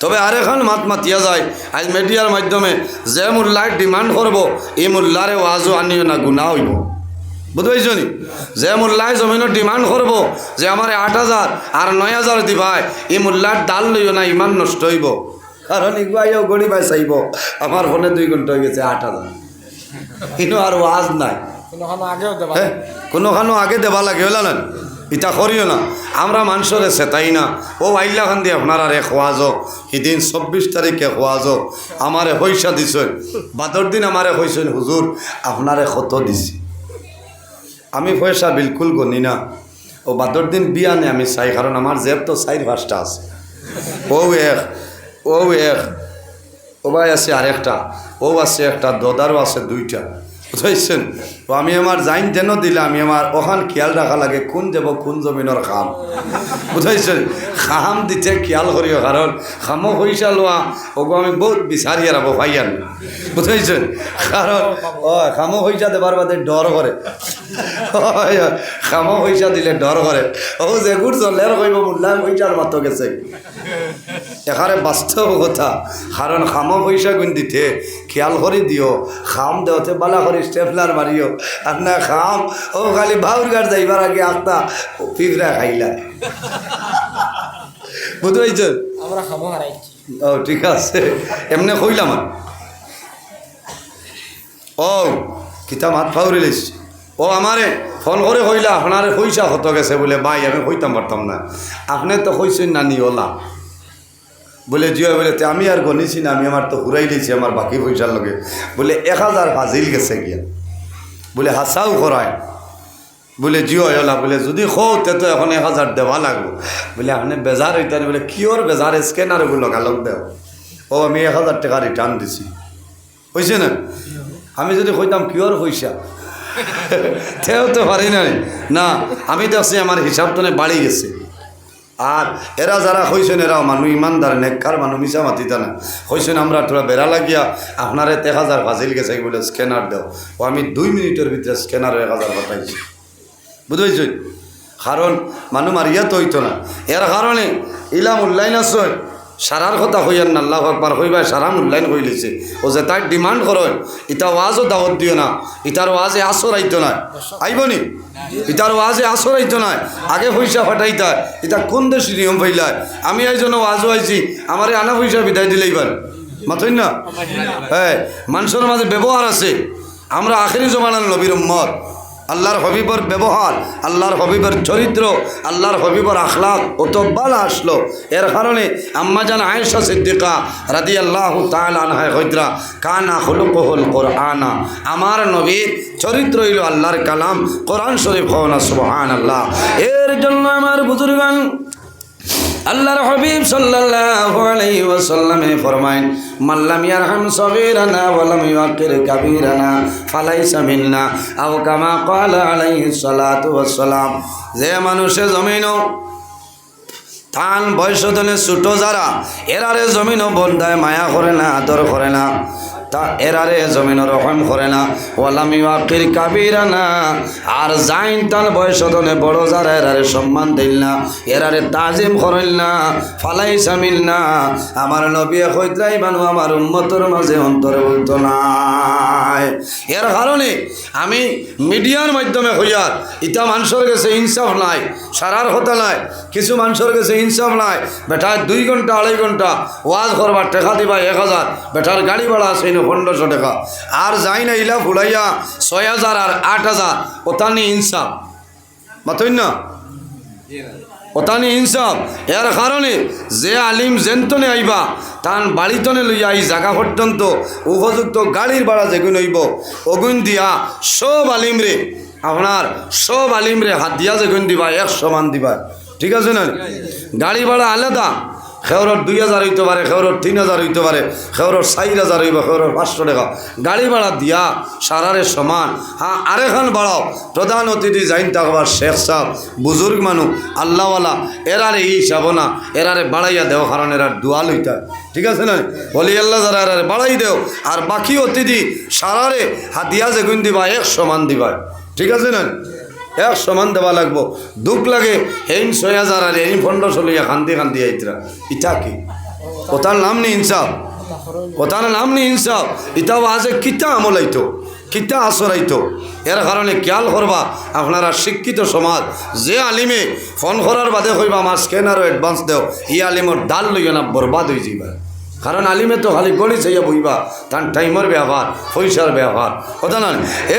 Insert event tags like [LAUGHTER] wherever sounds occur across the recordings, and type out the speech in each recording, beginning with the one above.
তবে আরেখান মাত মাতিয়া যায়। আজ মিডিয়ার মাধ্যমে যে মূল্যায় ডিমান্ড করব এই মূল্যারে ওয়াজও আনিও না গুণা হইব। বুঝতে নি? যে মূল্যায় জমিনের ডিমান্ড করব যে আমার আট হাজার আর নয় হাজার দিবাই এই মূল্যার ডাল লইও না ইমান নষ্ট হইব। কারণ ইগুয়াইও গড়ি বাই চাইব আমার ফোনে দুই ঘণ্টা হয়ে গেছে আট হাজার। কিন্তু আর ওয়াজ নাই। কোনোখানো হ্যাঁ কোনোখানো আগে দেবা লাগে হইলা না? ইটা করিও না। আমরা মানুষরে সেতাই না। ও আইলা খান দিয়ে আপনার আরে খোয়াজ সেদিন চব্বিশ তারিখে খোয়াজ আমারে পয়সা দিছেন বাদর দিন আমারে কইছেন হুজুর আপনারে কত দিছি? আমি পয়সা বিলকুল গনি না। ও বাদর দিন বিয়া বিয়ানে আমি চাই কারণ আমার জেব তো চাইর পাঁচটা আছে। ও এক ও এক। ও ভাই আছে আরেকটা ও আছে একটা দদারও আছে দুইটা। বুঝাইছেন? তো আমি আমার জাইন যেন দিলে আমি আমার ওখান খেয়াল রাখা লাগে, কোন যাব, কোন জমিনের খাম। বুঝাইছেন? খাম দিতে খেয়াল করিও কারণ খামো পয়সা লোৱা, ওগো আমি বহুত বিচাৰি আর ভাইয়ান বুঝাইছেন? কারণ ও খামো পয়সা দেবার বাদে ডর করে। খামো পয়সা দিলে ডর করে ও যে গুড় চলের কইব মূল্যায়ন পয়সার মাতো গেছে। এখানে বাস্তব কথা কারণ খামো পয়সা গুণ দিতে খেয়াল করে দিও। খাম দেওতে বালা করে স্টেপলার মারিও। আর না খাম ও খালি বাউর গার যাইবার আগে আখতা পিঁপড়া খাইলা। বুঝতে পারছেন আমরা খামো হারাইছি। ও ঠিক আছে। এমনি কইলাম ও কিতাব হাত ফাউরি লেছি। ও আমারে ফোন করে কইলা আপনারে পয়সা কত গেছে বলে? ভাই আমি কইতাম পারতাম না। আপনি তো কইছেন নানি ওলা। বলে জিও বলে আমি আর গনিছি না, আমি আমার তো ঘুরাই দিয়েছি আমার বাকি পয়সার লগে। বলে, এক হাজার ফাজিল গেছে গিয়া। বলে, হাসাও করায় বলে জিও এলা বলে, যদি খো তে তো এখন এক হাজার দেওয়া লাগবো। বলে, আপনি বেজার হইতেন। বলে কিওর বেজার? স্ক্যানার ওগুলো গালক দেও। ও, আমি এক হাজার টাকা রিটার্ন দিছি। হয়েছে না? আমি যদি কইতাম কিওর পয়সা? [LAUGHS] তেও তো পারি না না, আমি দেখছি আমার হিসাব তো বাড়ি গেছে। আর এরা যারা হয়েছেন এরাও মানুষ ইমানদার, নেককার মানুষ মিশা মাতিতা না হয়েছেন আমরা তোরা বেড়া লাগিয়া, আপনারে এক হাজার ফাজিল গেছে বলে স্ক্যানার দেও। ও আমি দুই মিনিটের ভিতরে স্ক্যানার এক হাজার পাঠাইছি। বুঝেছি কারণ মানুষ মারিয়া হইতো না। এর কারণে ইলাম উল্লাইন আছে। সারার কথা হইয়ার না, আল্লাহ আকবার হইবা সারা মূল্যায়ন হয়ে লিছে। ও যে তার ডিমান্ড করেন, ইটা ওয়াজও দাওয়াত দিও না, ইটার ওয়াজে আসর আইতো না। আইবনি ইটার ওয়াজে আসর আইতো না। আগে পয়সা ফাটাইতা ইটা কোন দেশের নিয়ম পাইলায় আমি এই জন্য ওয়াজও আইছি, আমারে আনা পয়সা বিদায় দিলে এবার মাথই না? হ্যাঁ মানুষের মাঝে ব্যবহার আছে। আমরা আখেরি জমানার নবীর উম্মত। আল্লাহর হবিবর ব্যবহার, আল্লাহর হবিবর চরিত্র, আল্লাহর হবিবর আখলাক অত বালা আসলো। এর কারণে আম্মাজান আয়েশা সিদ্দিকা রাদি আল্লাহ তালানহায় হইদ্রা কানা হলুক হল কোরআনা। আমার নবীর চরিত্র হইল আল্লাহর কালাম, কোরআন শরীফ হওয়া সুবহান আল্লাহ এর জন্য আমার বুজুর্গান আল্লাহর হাবিব সাল্লাল্লাহু আলাইহি ওয়াসাল্লামে ফরমাইন মাল্লাম ইয়ারহাম সগীরানা ওয়া লাম ইউকির কাবীরানা, ফালাইসা মিন্না, আও কামা ক্বালা আলাইহি সালাতু ওয়াসসালাম। যে মানুষে জমিনও তান বয়সদনে ছোট যারা, এরারে জমিনও বন্ধায় মায়া করে না, আদর করে না। তা এরারে জমিন রহম করে না। ওয়ালামি ওয়াকির কাবিরা না আর জাইন তান বয়সদনে বড় যারা এরারে সম্মান দিল না। এরারে তাজিম করেন না। ফালাই সামিল না। আমার নবী হইতরাই মানু আমার উন্মতর মাঝে অন্তর্ভুক্ত নাই। এর কারণে আমি মিডিয়ার মাধ্যমে হইয়ার ইটা মানুষের কাছে ইনসাফ নাই, সারার কথা নাই, কিছু মানুষের কাছে ইনসাফ নাই। বেটার দুই ঘণ্টা, আড়াই ঘণ্টা ওয়াজ করবার টাকা দিবা এক হাজার। বেটার গাড়ি ভাড়া আছে না পনেরোশো টাকা। আর যাই না ইলা ফুলাইয়া ছয় হাজার আর আট হাজার, ওতানি ইনসাফ। মাতই না? ওতানি ইনসাফ। এর কারণে যে আলিম জেন্তনে আইবা, তান বাড়িতনে লইয়া এই জায়গা পর্যন্ত উপযুক্ত গাড়ির ভাড়া যেগুন হইব অগুন দিয়া সব আলিম রে আপনার সব আলিম রে হাত দিয়া যেগুন দিবা, একশো মান দিবা। ঠিক আছে না? গাড়ি ভাড়া আলাদা। খেওরর দুই হাজার হইতে পারে খেওরর তিন হাজার হইতে পারে খেওরর চার হাজার হইব খেওরর পাঁচশো টাকা। গাড়ি ভাড়া দিয়া সারারে সমান। হ্যাঁ আরেখান বাড়াও। প্রধান অতিথি জাইন থাকবার শেখ সাহ বুজুর্গ মানুষ আল্লাহওয়ালা, এরারে ই হিসাব না, এরারে বাড়াইয়া দেও, কারণ এরা দোয়াল হইতা। ঠিক আছে না? বলি, আল্লাহ যারা এরারে বাড়াই দেও, আর বাকি অতিথি সারারে হাতিয়া যেগুন দিবা, এক সমান দিবা। ঠিক আছে না? এক সমান দেওয়া লাগবো। দুঃখ লাগে, হেইন ছয় হাজার আর এই পনেরোশো লইয়া খান্দি খান্দি আইতরা। ইটা কি? ওটার নাম নি ইনসাফ? ওটার নাম নি ইনসাফ? ইটাও আজে কিতা আমলাইতো কিতা আসরাইতো এর কারণে খেয়াল করবা? আপনারা শিক্ষিত সমাজ, যে আলিমে ফোন করার বাদে কইবা আমার স্ক্যানারও অ্যাডভান্স দেও? ই আলিমর ডাল লইয়া না, বরবাদ হয়ে যাইবা। কারণ আলিমে তো খালি গলি চাইয়া বইবা তার টাইমের ব্যবহার, পয়সার ব্যবহার। কথা না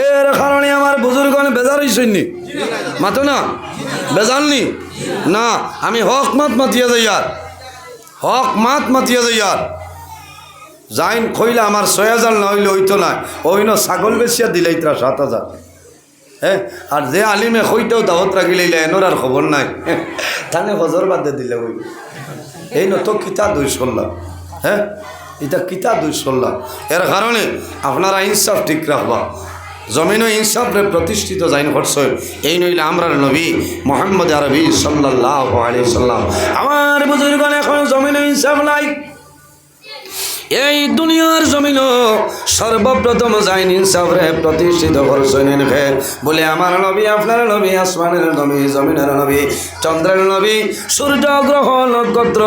এর কারণে আমার বুজুর্গ বেজার হইসনি মাতো না? বেজাননি না? আমি হক মাত মাতিয়া যাই আর। হক মাত মাতিয়া যাই আর। যাইন কইলে আমার ছয় হাজার না হইলে হইতো না। ওই ন ছাগল বেচিয়া দিলেই তারা সাত হাজার। হ্যাঁ আর যে আলিমে কইতেও দাওয়াত রাখিলে এনোর আর খবর নাই। তাহলে হজর বাদে দিলে ওই এই ন তো কিতা দুই সল্লাম হ্যাঁ? এটা কিতা দুই সল্লাম এর কারণে আপনারা ইনসাফ ঠিক রাখবা। জমিনও ইনসাফরে প্রতিষ্ঠিত জাইন করছে। এই নইলে আমরা নবী মোহাম্মদ আরবি সাল্লাহ আলী সাল্লাম। আমার বুজুর্গ এখন জমিনও ইনসাফ নাই। এই দুনিয়ার জমিন সর্বপ্রথম জাইন ইনসাফরে প্রতিষ্ঠিত করছেন এনেকে বলে আমার নবী, আপনার নবী, আসমানের নবী, জমিনের নবী, চন্দ্রের নবী, সূর্য, গ্রহ, নক্ষত্র,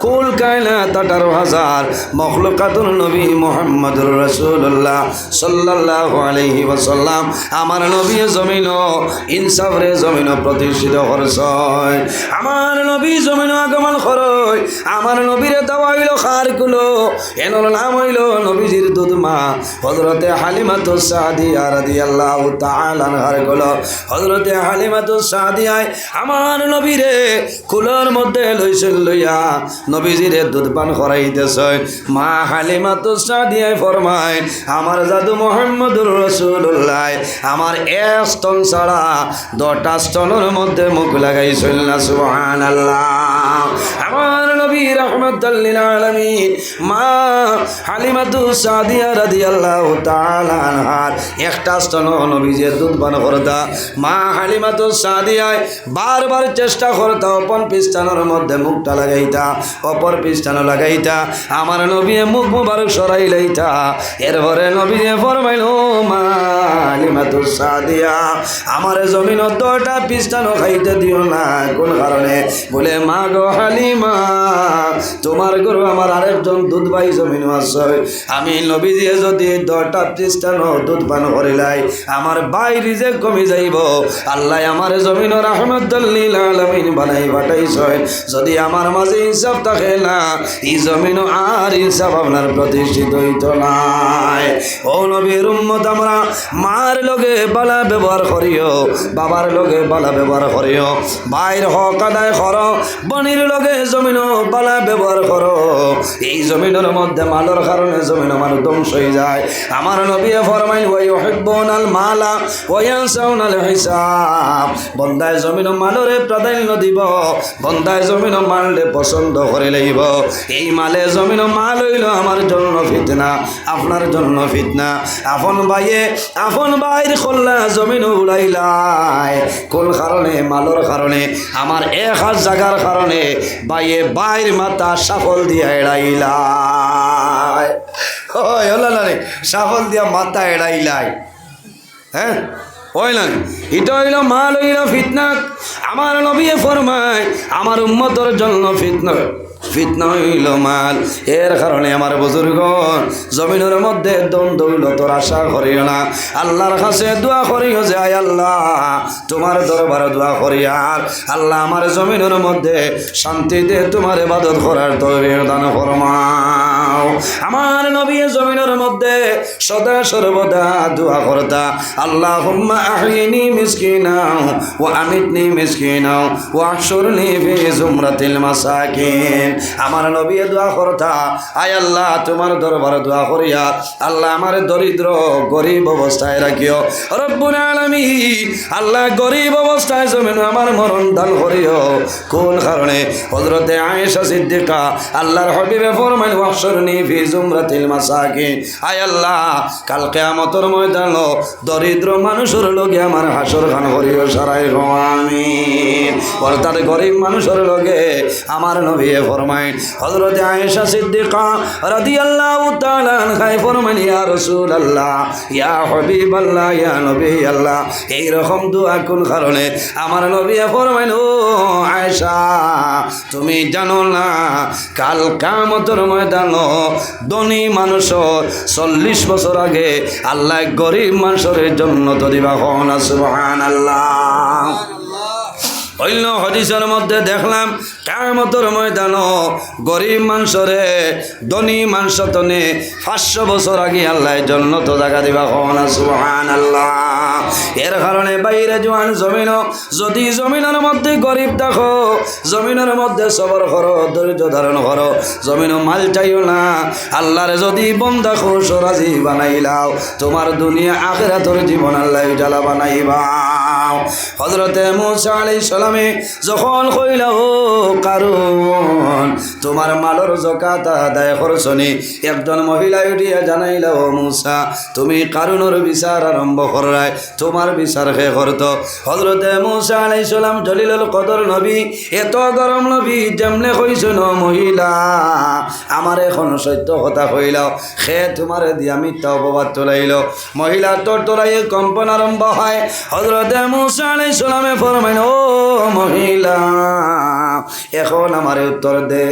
কুল কায়না আঠারো হাজার মখলুকাতুর নবী মোহাম্মদুর রসুল্লাহ সাল্লাহ আলহি ওসাল্লাম আমার নবী জমিন ইনসাফরে জমিন প্রতিষ্ঠিত করছেন। আমার নবী জমিন আগমন করয় আমার নবীরে দেওয়া হইল খার কুলো এনর নাম হইল নবীজির দুধ মা। হজরতে হালিমাতু সাদিয়া রাদিয়াল্লাহু তাআলা আনহারগুলো। হজরতে হালিমাতু সাদিয়ায় আমার নবীরে কুলোর মধ্যে লইছেন লইয়া নবীজিরে দুধ পান করাইতেছে। মা হালিমাতু সাদিয়ায় ফরমায়, আমার জাদু মোহাম্মদুর রসুল্লাহ আমার এক স্তন ছাড়া দশটা স্তনের মধ্যে মুখ লাগাইছিল না, সুবহানাল্লাহ। আমার নবী রহমতুল্লিল আলমিন মা হালিমাতু সাদিয়া রাদিয়াল্লাহু তাআলা আনহার। একটা স্তন নবীজের দুধ পান করতা। মা হালিমাতু সাদিয়ায় বারবার চেষ্টা করতা অপন পিস্তানোর মধ্যে মুখটা লাগাইতা, অপর পিস্তানো লাগাইতা। আমার নবী মুখ মুবারক সরাই লাইতা। এরপরে নবী ফরমাইল মা হালিমাতু সাদিয়া আমার জমিন দটা পিস্তানো খাইতে দিও না। কোন কারণে? বলে, মা গো হালিমা, তোমার গরু আমার আরেকজন দুধ ভাই জমিন আছে আমি নবী যদি দশটা খ্রিস্টানো দুধ পান করিলাই, আমার বাইরে যে কমে যাইব। আল্লাহ আমার জমিন রহমতুল্লিল আলমিন বানাই পাঠাইছেন যদি আমার মাঝে ইনসাফ থাকে না, এই জমিন আর ইনসাফ আপনার প্রতিষ্ঠিত হইত নাই। ও নবীর উম্মত, আমরা মার লগে বালা ব্যবহার করিও, বাবার লগে বালা ব্যবহার করিও। বাইর হক আদায় কর, বনির লগে জমিন বালা ব্যবহার করো। এই জমিনের মধ্যে মালের কারণে জমিন আমার ধ্বংস হয়ে যায়। আমার নবী ফরমাইল ওয়াই হিব্বুনাল মালা ওয়ায়ানসাউনাল হিসাব। বন্দায় জমিন মালরে প্রাধান্য দিব, বন্দায় জমিন মাললে পছন্দ করে লইব। এই মালে জমিন মাল হইল আমার জন্য ফিতনা, আপনার জন্য ফিতনা। আপন বাইয়ে আপন বাইর খোল্লা জমিন উড়াইলাই। কোন কারণে? মালর কারণে। আমার এক হাত জাগার কারণে বাইয়ে বাইর মাথা সাফল দিয়া এড়াইলাই হয় হলো না রে? সাফল দিয়া মাথা এড়াইলাই। হ্যাঁ? ওই না এটা হইল মাল লইল ফিতনা। আমার নবী ফরমায়, আমার উম্মতর জন্য ফিতনা। ফিতনা হইল মাল এর কারণে আমার বুজুর্গ জমিনের মধ্যে দ্বন্দ্ব দৌলতর আশা করিও না। আল্লাহর কাছে দোয়া করিও যে, আয় আল্লাহ, তোমার দরবার দোয়া করি আর। আল্লাহ আমার জমিনের মধ্যে শান্তিতে তোমার ইবাদত করার তৈরি দান ফরমাও। আমার নবী জমিনের মধ্যে সদা সর্বদা দোয়া করতা। আল্লাহ হুম্মা আহিনি মিসকিনাও ও আমিতনি মিসকিনাও ও আশরনি ফি জুমরাতিল মাসাকিন। আমার নবী দোয়া করতা। আয় আল্লাহ, তোমার দরবার দোয়া করিয়া আল্লাহ আমার দরিদ্র, গরিব অবস্থায় রাখিও। রব্বুল আল্লাহ গরিব অবস্থায় জমিন আমার মরণ দান করিও। কোন কারণে? হজরতে আয়েশা সিদ্দিকা আল্লাহর হবিবে ফরমাইল, ওয়াহশরনি ফি জুমরাতিল মাসাকিন। আয় আল্লাহ, কাল কিয়ামতের ময়দান দরিদ্র মানুষের লগে আমার হাসর খান করিও, সারাই আমিন। অর্থাৎ গরিব মানুষের লগে আমার নবী ফরমাইন। হযরত আয়েশা সিদ্দিকা রাদিয়াল্লাহু তাআলা আনহা ফরমাইন, ইয়া রাসূলুল্লাহ, ইয়া হাবিবাল্লাহ, ইয়া নবী আল্লাহ এই রকম দোয়া কোন কারণে? আমার নবী ফরমাইন, ও আয়েশা, তুমি জানো না, কাল কামতর ময়দান ধনী মানুষ চল্লিশ বছর আগে আল্লাহ গরিব মানুষের জন্য তো দিবা হন আল্লাহ অন্য হদিসের মধ্যে দেখলাম কামতর ময়দান গরিব মানুষরে, ধনী মানুষ তনে পাঁচশো বছর আগে আল্লাহ জন্য তো জায়গা দিবা হন সুবহান আল্লাহ এর কারণে বাইরে জোয়ান জমিন যদি জমিনের মধ্যে গরিব দেখো জমিনের মধ্যে সবর করো, ধৈর্য ধারণ করো জমিন মাল চাইও না। আল্লাহরে যদি বন্ধা খুশ রাজি বানাইলাও, তোমার দুনিয়া আখেরাতর জীবন আল্লাহ জ্বালা বানাইবা হজরতে মুসা আলাই যখন কইল কারণ তোমার মালর জকাত আদায় করছনি একজন মহিলা উঠিয়া জানাইল, ও মুসা, তুমি কারণর বিচার আরম্ভ করায়, তোমার বিচার হে করত? হজরতে মুসা আলাই সালাম জলিলুল কদর নবী, এত গরম নবী, যেমনে কইছ ন মহিলা, আমার এখন সত্য কথা কইলাও সে তোমার দিয়া মিথ্যা অপবাদ তোলাইল। মহিলা তোর তোলাই কম্পন আরম্ভ হয়। হজরতে মুসা আলাই সালামে ফরমাইন ও মহিলা। এখন আমার উত্তর দে।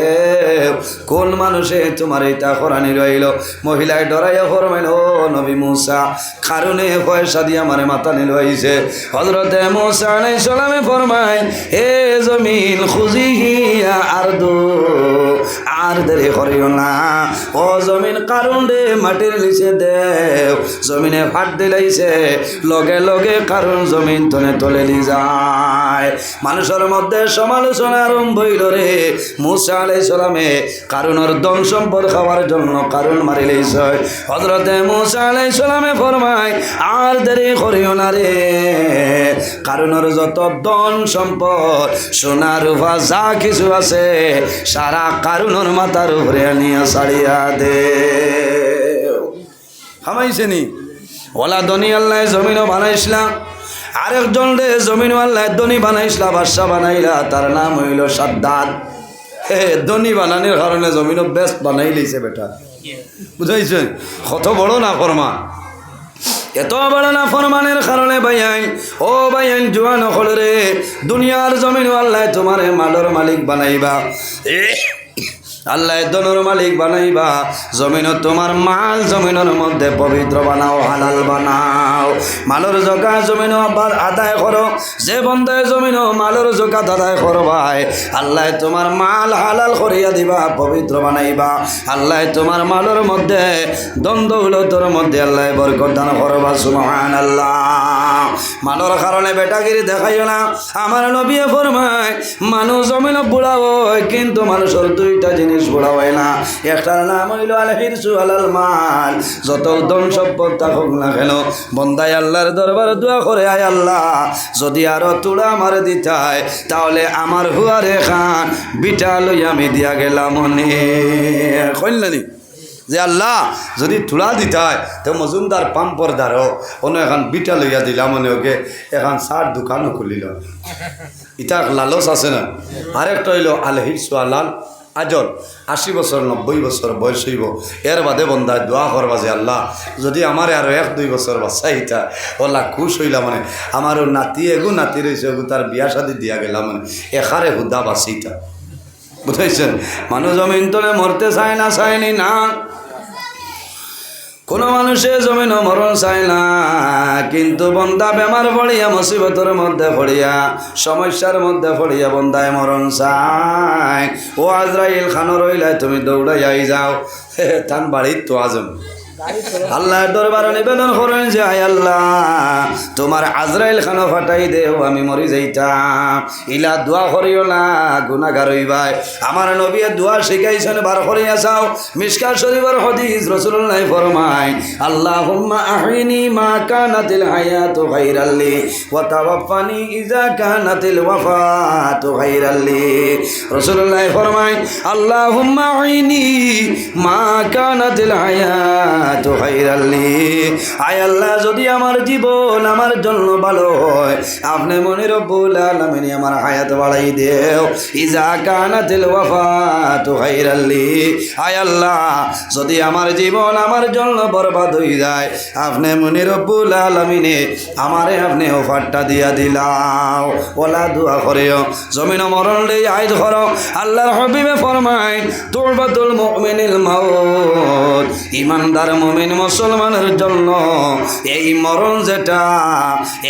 কোন মানুষে তোমার এটা করানি রইল? মহিলায় ডরাইয়া ফরমাইল ও নবী মুসা। কারণে পয়সা দিয়ে আমার মাথা নিল হইছে। হজরতে মুসা আলাই সালামে ফরমাইন হে জমিন খুঁজিয়া আর দো আর দেরি করিও না। ও জমিন কারণ দে মাটির লিছে দেও। জমিনে ফাট দিলাইছে। লগে লগে কারণ জমিন তনে তলে যায়। মানুষের মধ্যে সমালোচনা আরম্ভ হইল রে। মুসা আলাই সালামে কারণের দন সম্পদ খাওয়ার জন্য কারণ মারি লইছে। হজরতে মুসা আলাই সালামে ফরমায়, আর দেরি করিও না রে। কারণের যত দন সম্পদ সোনা রূপা যা কিছু আছে, সারা কারণের মাথার উপরে আনিয়া সারিয়া দে। হামাইছে নি ওলা দনি জমিনও বানাইছিলাম। আরেকজন রে জমিন আল্লাহ দনি বানাইছিলা বাদশা বানাইলা, তার নাম হইল সাদ্দাত। হে দনি বানানোর কারণে জমিনও বেস্ট বানাই লইছে বেটা। বুঝাইছে? কত বড় না ফরমা এত বড় না ফরমানের কারণে ভাইয়াই, ও ভাইয়াই, জোয়ান হল রে, দুনিয়ার জমিন আল্লাহ তোমার মালর মালিক বানাইবা। আল্লাহ দনের মালিক বানাইবা। জমিন তোমার মাল, জমিনের মধ্যে পবিত্র বানাও, হালাল বানাও। মালর জোকা জমিন আবার আদায় করো। যে বন্ধায় জমিন মালর জকা আদায় করো ভাই। আল্লাহ তোমার মাল হালাল করিয়া দিবা, পবিত্র বানাইবা। আল্লাহ তোমার মালর মধ্যে দ্বন্দ্ব উলতর মধ্যে আল্লাহ বরকত দান করবা সুমহান আল্লাহ মালর কারণে বেটাগিরি দেখাইও না। আমার নবী ফরমায়, মানুষ জমিন বুড়া হয়, কিন্তু মানুষের দুইটা জিনিস বুড়া হয় না। একটার নাম হইল আল হিরসু আলাল মাল যত ধন সম্পদ থাকুক না কেন বন্দাই আল্লাহর দরবার দোয়া করে আয় আল্লাহ। যদি আরও তুড়া আমার দিতাই তাহলে আমার হুয়ারে খান। বিটা লই আমি দিয়া গেলাম কইলানি যে আল্লাহ, যদি থোড়া দিতাই তো মজুমদার পাম্পর দ্বারও অন্য এখন বিটা লইয়া দিলাম মনে ওকে। এখন চার দোকানও খুলিল। ইটা লালচ আছে না? আরেকটা হইল আলহির সোয়ালাল আজল, আশি বছর, নব্বই বছর বয়স হইব। এর বাদে বন্ধায় দোয়া করবা যে আল্লাহ, যদি আমার আরও এক, দুই বছর বাচ্চা ইটা ওলা খুশ হইলা মানে আমারও নাতি এগু, নাতি রয়েছে এগু, তার বিয়া শাদি দিয়া গেলাম মানে এখারে হুদা বাসিটা বুঝাইছেন? মানুষ জমিন তোলে মরতে চায় না চায়নি না। কোনো মানুষে জমিন মরণ চাই না, কিন্তু বন্দা বেমার পড়িয়া মুসিবতের মধ্যে পড়িয়া, সমস্যার মধ্যে পড়িয়া বন্দায় মরণ চাই ও আজরাইল খানো রইলাই তুমি দৌড়াই যাও। [LAUGHS] তান বাড়ির তো আজম। আল্লাহর দরবারে নিবেদন করেন যে, আয় আল্লাহ, তোমার আজরাইল খানো ফাটাই দেও, আমি মরি যাইতাম। ইলা দোয়া করিও না গুনাগার হইবাই। আমার নবীয়ে দোয়া শিখাইছেন, বার করিয়া চাও মিসকা শরীফের হদিস রসুল্লাহ ফরমাই আল্লাহুম্মা আহিনি মা কানাতিল হায়াতু খাইরাল্লি ওয়া তাওয়াফানি ইজা কানাতিল ওয়াফাতু খাইরাল্লি রসুল্লাহ ফরমাই আল্লাহুম্মা আহিনি মা কানাতিল হায়াতু আয় আল্লাহ, যদি আমার জীবন আমার জন্য ভালো হয়, আপনি মনে রব্বুল আলামিন আমার হায়াত বাড়াই দেও। ইজা কানাতিল ওয়াফাতু খাইরাল্লি আয় আল্লাহ, যদি আমার জীবন আমার জন্য বরবাদ হয়ে যায়, আপনি মনে রব্বুল আলামিনে আমারে আপনি অফারটা দিয়া দিলাও। ওলা দোয়া করেও। জমিন মরণ রে আইদ করো। আল্লাহর হবিবে ফরমাই তুরবাতুল মুমিনিল মাউত। ইমানদার মুমিন মুসলমানের জন্য এই মরণ যেটা,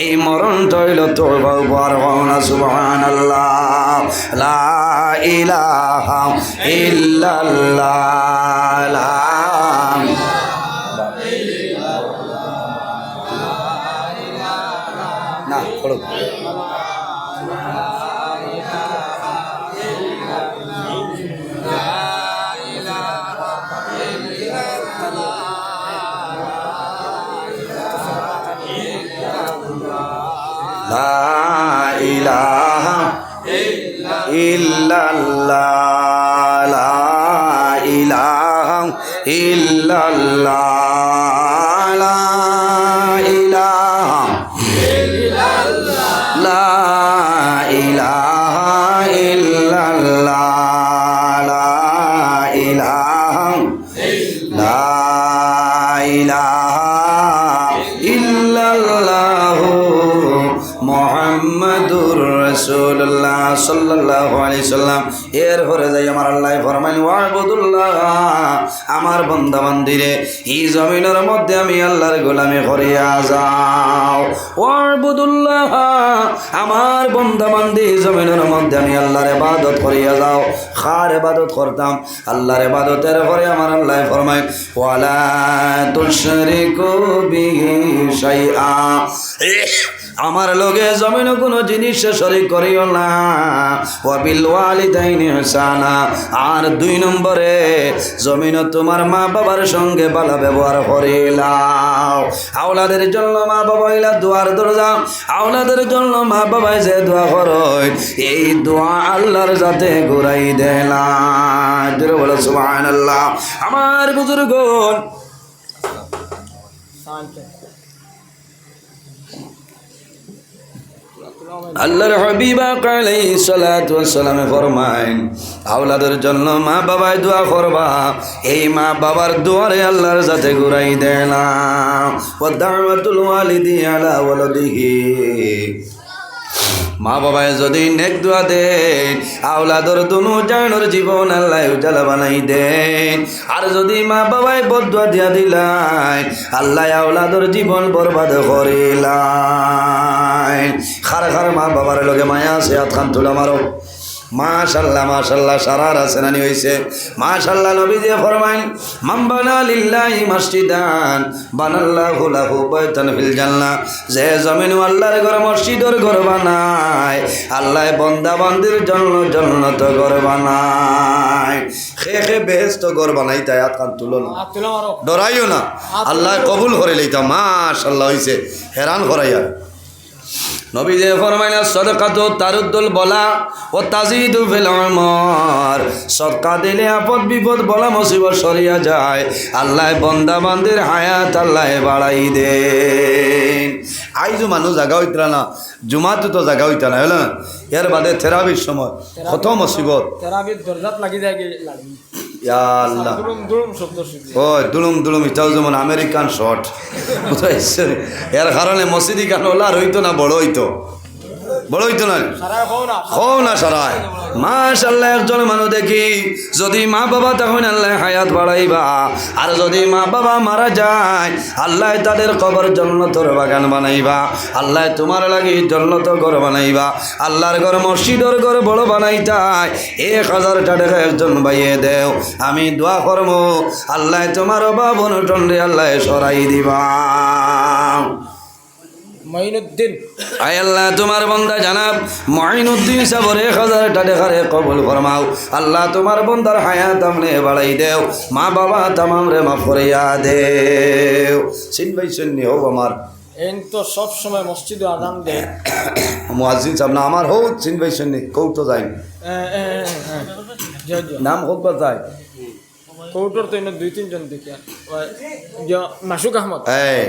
এই মরণ তোর তোরবা উপহার হওয়া সুবহানাল্লাহ। লা ইলাহা ইল্লাল্লাহ লা ইলাহা ইল্লাল্লাহ আমার ফরমাইন বান্দা বান্দিরে এই জমিনের মধ্যে আমি আল্লাহর গোলামি করিয়া যাও। ওয়াবুদুল্লাহ, আমার বান্দা বান্দি জমিনের মধ্যে আমি আল্লাহর ইবাদত করিয়া যাও। খার ইবাদত করতাম? আল্লাহর ইবাদতের পরে আমার আল্লাহ ফরমায় ওয়ালা তুশরিকু বিহি শাইআ। আমার লগে জমিন কোনো জিনিস শরিক করিও না। ওয়াবিল ওয়ালিদাইনি ইহসানা। আর দুই নম্বরে, জমিন তোমার মা বাবার সঙ্গে ভালো ব্যবহার করিলাও। আওলাদের জন্য মা বাবা ইলা দুয়ার দরজা। আওলাদের জন্য মা বাবাই যে দোয়া করয়, এই দোয়া আল্লাহর যাতে ঘুরাই দেলাম বলে, সুবহানাল্লাহ। আমার বুজুর্গ আল্লাহর হাবিবা কালাই সালাতামে ফরমাইন আওলাদের জন্য মা বাবায় দোয়া করবা এই মা বাবার দুয়ারে আল্লাহর সাথে ঘুরাই দেলাম না ওয়ালিদি আলা ওয়ালাদিহি। মা বাবায় যদি নেক দোয়া দেন, আওলাদর দুনু জানোর জীবন আল্লাহ উজালা বানাই দেন। আর যদি মা বাবায় বদুয়া দিয়া দিলাই, আল্লাহ আওলাদর জীবন বরবাদ করিলাই। খার খার মা বাবার লগে মায়া আছে খান তুলা মারো। মাশাল্লাহ মাশাল্লাহ সারার সেনানি হয়েছে মাশাল্লাহ নবী দিয়ে ফরমাইন মাম্বানা লিল্লাহি মসজিদান বানাল্লাহু লাহু বাইতান ফিল জান্নাহ। যে জমিন আল্লাহর ঘর মসজিদের ঘর বানায় আল্লাহ বন্দা বান্দির জন্য জন্নত ঘর বানায়। খে খে বেহেস্ত ঘর বানাই তাই আতকান তুলো না। ডরাইও না। আল্লাহ কবুল করে লইতাম। মাশাল্লাহ হইছে। হেরান করাইয়া। নবী যে ফরমাইনা সদকাত তারুদ্দুল বলা ও তাজিদু ফিল আমর সদকা দিলে আপদ বিপদ বলা মুসিবত সরিয়া যায়। আল্লাহ বন্দা বান্দির হায়াত আল্লাহ বাড়াই দেন। আইজু মানুষ জাগা হইতরা না জুমাতো তো জাগা হইতা না হলো এর বাদে থেরাবির সময় কত মুসিবত। তেরাবির দরজাত লাগি যায় আল্লাহ। ও দুলুম দুলুম এটাও যেমন আমেরিকান শর্ট এর কারণে মসজিদি গান ওলা হইতো না বড় হইতো। বড় হইতো না। হও না। সারায়। মাশাল্লাহ একজন মানুষ দেখি যদি মা বাবা তখন আল্লাহ হায়াত বাড়াইবা আর যদি মা বাবা মারা যায় আল্লাহ তাদের কবর জন্নতর বাগান বানাইবা আল্লাহ তোমার লাগি জন্নত ঘর বানাইবা আল্লাহর ঘর মসজিদর ঘর বড় বানাইতাই এক হাজার টাকা একজন বাইয়ে দেও আমি দোয়া করব আল্লাহ তোমার অভাব অনটন রে আল্লাহ সরাই দিবা। মঈনুদ্দিন আয় আল্লাহ তোমার বন্দা জানাব মঈনুদ্দিন সাবর এক হাজার টাকারে কবুল ফরমাও আল্লাহ তোমার বন্দার হায়াত আমনে বাড়াই দেও মা বাবা তামাম রে মা ফরিয়া দেও সিন ভাই সিন্নি হোক আমার এন তো সব সময় মসজিদে আদান সাহেব না আমার হোক সিন ভাই সিন্নি কৌ তো যাই নাম হোক বা যাই কৌটোর তো এনে দুই তিনজন দেখি মাসুক আহমদ। এই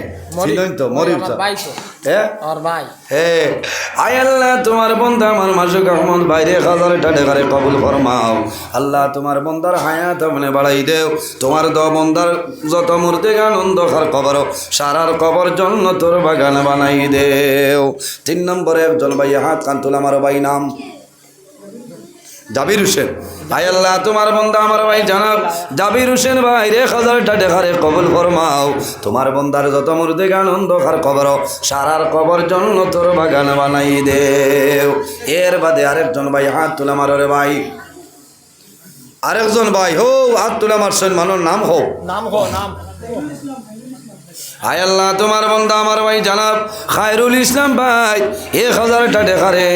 তো মরিব আমার ভাই তো হ্যাঁ ভাই হে আয় আল্লাহ তোমার বন্ধা আমার মাসুক আহমদ বাইরে হাজার টাকারে কবুল ফরমাও। আল্লাহ তোমার বন্দার হায়াত আমনে বাড়াই দেও। তোমার দ বন্দার যত মূর্তি গান অন্ধকার কবর সারার কবর জন্য তোর বাগান বানাই দেও। তিন নম্বরে একজন ভাই হাত কান্তুল আমার ভাই নাম জাবির হোসেন। ভাই আল্লাহ, তোমার বন্ধা আমার ভাই জানাব। জাবির হোসেন ভাই রে হাজার টাকারে কবুল ফরমাও। তোমার বন্দার যত মুর্দে গান, অন্ধকার কবর, সারার কবর জন্য তোর বাগান বানাই দেও। এর বাদে আরেকজন ভাই, হাত তুলে আমার রে ভাই। আরেকজন ভাই, হো, হাত তুলে আমার মারছেন মানুষ নাম হোক নাম হো, নাম হায় আল্লাহ তোমার বন্ধা আমার ভাই জানাব। খায়রুল ইসলাম ভাই এক হাজার টাকা রে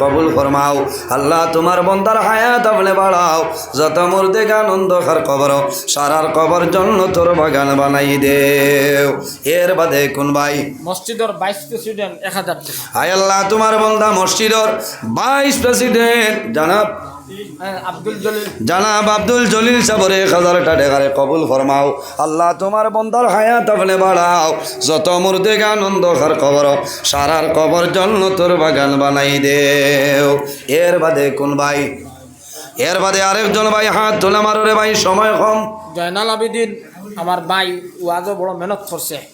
কবুল ফরমাও। আল্লাহ তোমার বন্দার হায়াত আপনি বাড়াও। যত মুর্দে গান অন্ধকার কবর সারার কবর জন্য তোর বাগান বানাই দেও। এর বাদে কোন ভাই? মসজিদের ভাইস প্রেসিডেন্ট এক হাজার হায় আল্লাহ তোমার বন্দা মসজিদর ভাইস প্রেসিডেন্ট জানাব। জানাব আব্দুল জলিল সাবরে এক হাজার টাকারে কবুল ফরমাও। আল্লাহ তোমার বন্দার হায়াত আপনি বাড়াও। যত মুর্দে গান অন্ধকার কবর, সারার কবর জন্য তোর বাগান বানাই দেও। এর বাদে কোন ভাই? এর বাদে আরেকজন ভাই, হাত তোলা মারো রে ভাই, সময় কম। জয়নাল আবিদিন, আমার ভাই ওয়াজও বড় মেহনত করছে।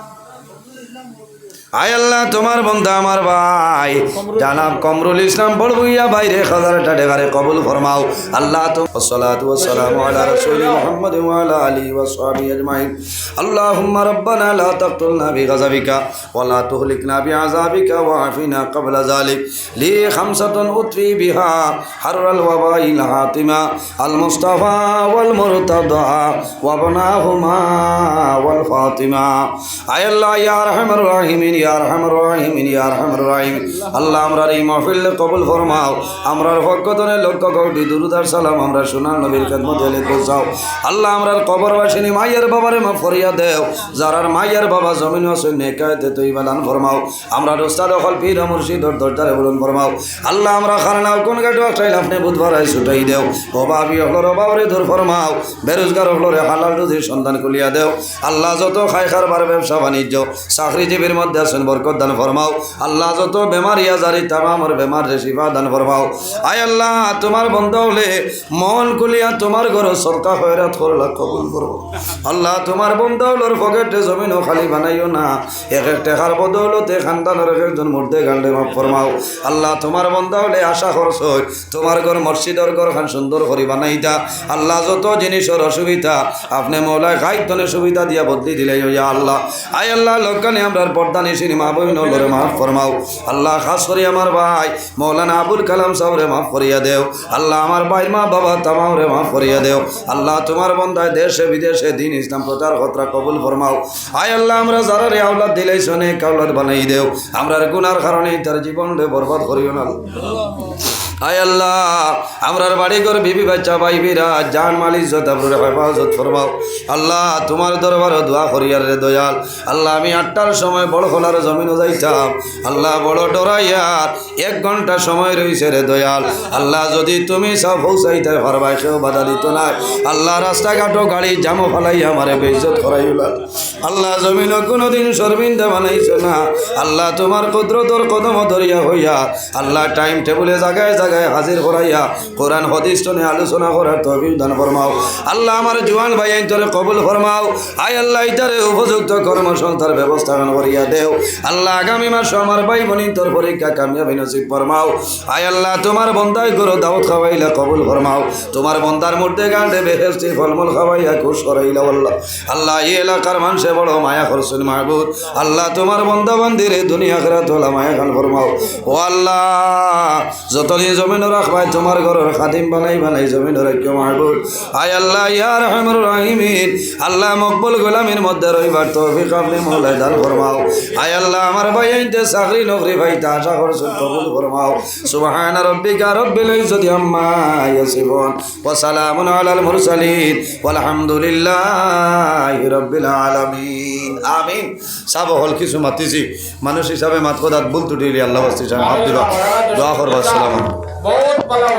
আয় আল্লাহ তোমার বন্ধা আমার ভাই জানাব কমরুল ইসলাম বড়বুইয়া বাইরে হাজার টাকারে কবুল ফরমাও আল্লাহ তো والصلاة والسلام على رسول محمد وعلى آله وصحبه أجمعين اللهم ربنا لا تقتلنا بغضبك ولا تهلكنا بعذابك وعافنا قبل ذلك لي خمسة أطفي بها حر الوباء الحاتمة المصطفى والمرتضى وابناهما والفاطمة আয় আল্লাহ ইয়া রহমান রাহিমিন ইয়া রহমান রাহিমিন রাহিম। আল্লাহ আমরা এই মাহফিল কবুল আমরার হলে আমরার দেও। বেরোজগার সন্ধান খুলিয়া দেও। আল্লাহ, যত ব্যবসা বাণিজ্য, চাকরিজীবীর মধ্যে আছেন, বরকত দান ফরমাও। আল্লাহ যত বেমারি আজারি, তামামর বেমার রেসিফা দান ফরমাও। আয় আল্লাহ, তোমার বন্ধ হলে মন খুলিয়া তোমার ঘর সরকার হয়রাত করলা কবুল করো আল্লাহ, তোমার বন্ধ হলোর পকেটে জমিনও খালি বানাইও না। এক এক টেকার বদৌলতে খানদানের এক একজন মূর্তে গান্ডে মাফ ফরমাও। আল্লাহ, তোমার বন্ধ হলে আশা খরচ হয়। তোমার ঘর মসজিদর ঘর খান সুন্দর করে বানাইতা আল্লাহ, যত জিনিসের অসুবিধা, আপনি মৌলায় খাইতনে সুবিধা দিয়া বদলি দিলে ইয়া আল্লাহ। আয় আল্লাহ লোকানে আমরা পর্দা নিশিনি মা বই নলরে মাফ ফরমাও। আল্লাহ খাস করি আমার ভাই মৌলানা আবুল কালাম সাহরে মাফ করিয়া দেও। আল্লাহ আমার ভাই মা বাবা তামাও রে মাফ করিয়া দেও। আল্লাহ তোমার বন্ধায় দেশে বিদেশে দিন ইসলাম প্রচার কতরা কবুল ফরমাও। আয় আল্লাহ আমরা যারা রে আউলাদ দিলে শোনে কাউলাদ বানাই দেও। আমরা গুনার কারণে তার জীবন রে বরবাদ করিও না। আয় আল্লাহ, আমরার বাড়ি ঘর বিবি বাচ্চা, ভাই বিরা, জান, মালিক জতাবুর হেফাজত ফরমাও আল্লাহ, তোমার দরবার দোয়া করিয়ার রে দয়াল। আল্লাহ, আমি আটটার সময় বড় খোলার জমিনও যাইতাম। আল্লাহ, বড় ডরাইয়ার এক ঘণ্টা সময় রয়েছে রে দয়াল। আল্লাহ, যদি তুমি সব পৌঁছাইতে পারবাই সেও বাধা দিত না। আল্লাহ, রাস্তাঘাটও গাড়ি জামো ফালাই আমারে বেইজত করাইলা। আল্লাহ, জমিনও কোনোদিন শর্মিন্দা বানাইছো না। আল্লাহ, তোমার কুদরতর কদম ধরিয়া হইয়া, আল্লাহ টাইম টেবুলে জায়গায় জায়গায় হাজির করাইয়া কোরআন হদিষ্টনে আলোচনা করার তহবিল দান ফরমাও। আল্লাহ আমার জোয়ান ভাই আইন্তরে কবুল ফরমাও। আয় আল্লাহ ইতারে উপযুক্ত কর্মসংস্থার ব্যবস্থা করিয়া দেও। আল্লাহ আগামী মাসে আমার ভাই বোনিন তোর পরীক্ষা কামিয়াবি নসিব ফরমাও। আয় আল্লাহ, তোমার বন্দাই করো দাওয়াত খাওয়াইলা কবুল ফরমাও। তোমার বন্দার মধ্যে গান্ডে বেহেস্তি ফলমূল খাওয়াইয়া খুশ করাইলা আল্লাহ। আল্লাহ, এই এলাকার মানুষে বড় মায়া করছেন মাহবুদ আল্লাহ, তোমার বন্দা বান্দিরে দুনিয়া খেরা তোলা মায়া খান ফরমাও। ও আল্লাহ যতদিন জমিন রাখবাই তোমার ঘরের খাদিম বানাই বানাই জমিন রাখিও মাহবুদ আয় আল্লাহ, ইয়া রহমান রাহিমিন। আল্লাহ মকবুল গোলামের মধ্যে রইবার তৌফিক আপনি মৌলাই দান ফরমাও। আয় আল্লাহ, আমার ভাই আইনতে চাকরি, নকরি ভাইতে আশা করছেন কবুল ফরমাও। সুবহান রব্বিকা রব্বিল ইজ্জতি আম্মা ইয়াসিফুন। ওয়া সালামুন আলাল মুরসালিন। walhamdulillahi rabbil alamin আমিন। সব হল কিছু মাতিছি মানুষ হিসাবে মাত কোদাত বলতে দিলি আল্লাহ বাস্তি সাহেব দিবা। দোয়া করবা। আসসালামু বহুত ভালো